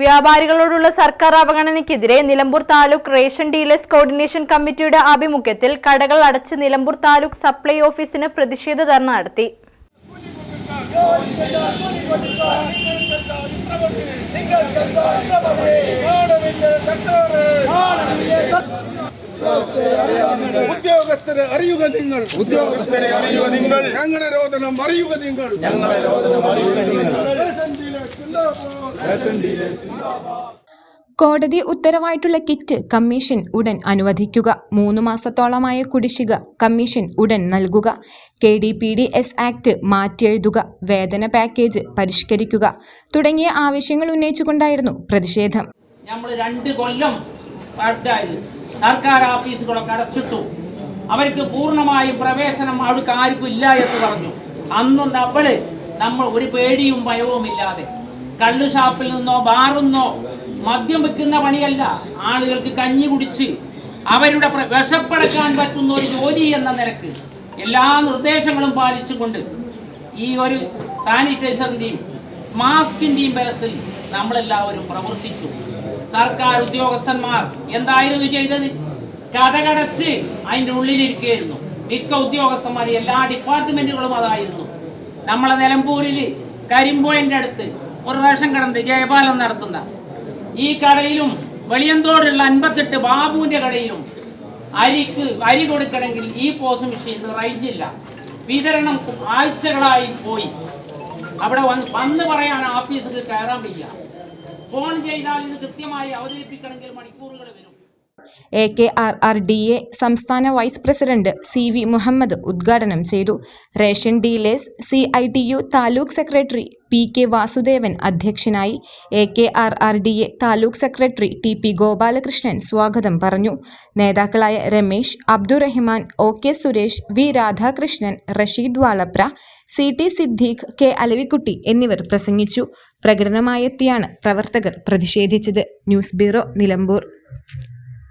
വ്യാപാരികളോടുള്ള സർക്കാർ അവഗണനയ്ക്കെതിരെ Nilambur taluk ration dealers coordination കമ്മിറ്റിയുടെ ആഭിമുഖ്യത്തിൽ കടകൾ അടച്ച് നിലമ്പൂർ താലൂക്ക് സപ്ലൈ ഓഫീസിന് പ്രതിഷേധ ധർണ നടത്തി. ഉദ്യോഗസ്ഥരെ അറിയുക നിങ്ങൾ. ഉദ്യോഗസ്ഥരെ അറിയുക നിങ്ങൾ. ഞങ്ങളുടെ രോദനം അറിയുക നിങ്ങൾ. ഞങ്ങളുടെ രോദനം അറിയുക നിങ്ങൾ. കോടതി ഉത്തരവായിട്ടുള്ള കിറ്റ് കമ്മീഷൻ ഉടൻ അനുവദിക്കുക. മൂന്ന് മാസത്തോളമായ കുടിശ്ശിക കമ്മീഷൻ ഉടൻ നൽകുക. K D P D S act മാറ്റിയെഴുതുക. വേതന പാക്കേജ് പരിഷ്കരിക്കുക. തുടങ്ങിയ ആവശ്യങ്ങൾ ഉന്നയിച്ചുകൊണ്ടായിരുന്നു പ്രതിഷേധം. നമ്മൾ രണ്ട് കൊല്ലം സർക്കാർ ഓഫീസുകളൊക്കെ അടച്ചിട്ടു. അവർക്ക് പൂർണമായും പ്രവേശനം അവർക്ക് ആർക്കും ഇല്ല എന്ന് പറഞ്ഞു. അന്നും നമ്മൾ നമ്മൾ ഒരു പേടിയും ഭയവും ഇല്ലാതെ കള്ളു ഷാപ്പിൽ നിന്നോ ബാറുന്നോ മദ്യം വെക്കുന്ന പണിയല്ല. ആളുകൾക്ക് കഞ്ഞി കുടിച്ച് അവരുടെ വിശപ്പടക്കാൻ പറ്റുന്ന ഒരു ജോലി എന്ന നിലയ്ക്ക് എല്ലാ നിർദ്ദേശങ്ങളും പാലിച്ചുകൊണ്ട് ഈ ഒരു സാനിറ്റൈസറിന്റെയും മാസ്കിന്റെയും ബലത്തിൽ നമ്മളെല്ലാവരും പ്രവർത്തിച്ചു. സർക്കാർ ഉദ്യോഗസ്ഥന്മാർ എന്തായിരുന്നു ചെയ്തത്? കഥകടച്ച് അതിന്റെ ഉള്ളിലിരിക്കുകയായിരുന്നു. മിക്ക ഉദ്യോഗസ്ഥന്മാർ എല്ലാ ഡിപ്പാർട്ട്മെന്റുകളും അതായിരുന്നു. നമ്മളെ നിലമ്പൂരിൽ കരിമ്പോയിന്റെ അടുത്ത് ഒരു റേഷൻ ജയപാലം നടത്തുന്ന ഈ കടയിലും വെളിയന്തോടുള്ള അൻപത്തെട്ട് ബാബുവിന്റെ കടയിലും അരിക്ക് അരി കൊടുക്കണമെങ്കിൽ ഈ പോസ് മെഷീൻ റേഞ്ചില്ല വിതരണം ആഴ്ചകളായി പോയി. അവിടെ വന്ന് വന്ന് പറയാൻ ഓഫീസിൽ കയറാൻ വയ്യ. ഫോൺ ചെയ്താൽ ഇത് കൃത്യമായി അവതരിപ്പിക്കണമെങ്കിൽ മണിക്കൂറുകൾ വരും. A K R R D A സംസ്ഥാന vice president C V Muhammad ഉദ്ഘാടനം ചെയ്തു. Ration dealers C I T U taluk secretary P K Vasudevan അധ്യക്ഷനായി A K R R D A taluk secretary T P Gopalakrishnan സ്വാഗതം പറഞ്ഞു. നേതാക്കളായ Ramesh Abdurahiman O K Suresh V Radhakrishnan Rasheed Valapra C T Siddique K Alavikutty എന്നിവർ പ്രസംഗിച്ചു. പ്രകടനമായെത്തിയാണ് പ്രവർത്തകർ പ്രതിഷേധിച്ചത്. News bureau Nilambur.